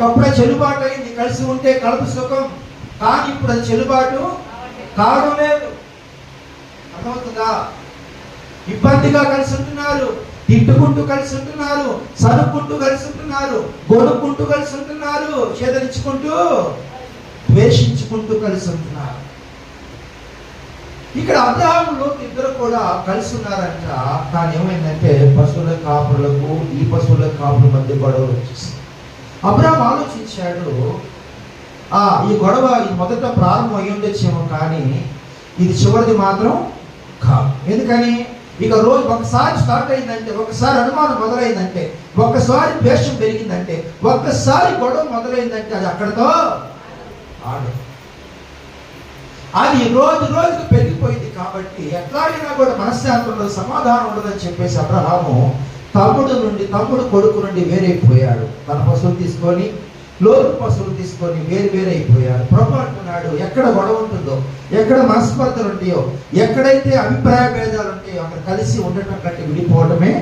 ఒకప్పుడు చెల్లుబాటు అయింది కలిసి ఉంటే కలుపు సుఖం. కానీ ఇప్పుడు అది చెలుబాటు కావడం లేదు. అర్థమవుతుందా? ఇబ్బందిగా కలిసి ఉంటున్నారు తిట్టుకుంటూ కలిసి ఉంటున్నారు సరుక్కుంటూ కలిసి ఉంటున్నారు గొడుక్కుంటూ కలిసి ఉంటున్నారు చేదరించుకుంటూ ద్వేషించుకుంటూ కలిసి ఉంటున్నారు. ఇక్కడ అబ్రహాములు ఇద్దరు కూడా కలిసి ఉన్నారంట. కానీ ఏమైందంటే పశువుల కాపులకు ఈ పశువుల కాపుల మధ్య గొడవలు వచ్చేసింది అబ్రామ్ ఆలోచించాడు ఆ ఈ గొడవ ఈ మొదట ప్రారంభం అయి ఉండొచ్చేమో కానీ ఇది చివరిది మాత్రం కాదు. ఎందుకని? ఇక రోజు ఒకసారి స్టార్ట్ అయిందంటే ఒకసారి అనుమానం మొదలైందంటే ఒక్కసారి ద్వేషం పెరిగిందంటే ఒక్కసారి గొడవ మొదలైందంటే అది అక్కడతో ఆడు అది రోజు రోజుకు పెరిగిపోయింది కాబట్టి ఎట్లాగైనా కూడా మనశ్శాంతంలో ఉండదు సమాధానం ఉండదని చెప్పేసి అబ్రహాము తమ్ముడు నుండి తమ్ముడు కొడుకు నుండి వేరైపోయాడు. తన పశువులు తీసుకొని లోతు పశువులు తీసుకొని వేరు వేరైపోయాడు ప్రభు అంటున్నాడు ఎక్కడ గొడవ ఉంటుందో ఎక్కడ మనస్పర్ధలు ఉంటాయో ఎక్కడైతే అభిప్రాయ భేదాలు ఉంటాయో అక్కడ కలిసి ఉండటం కంటే విడిపోవడమే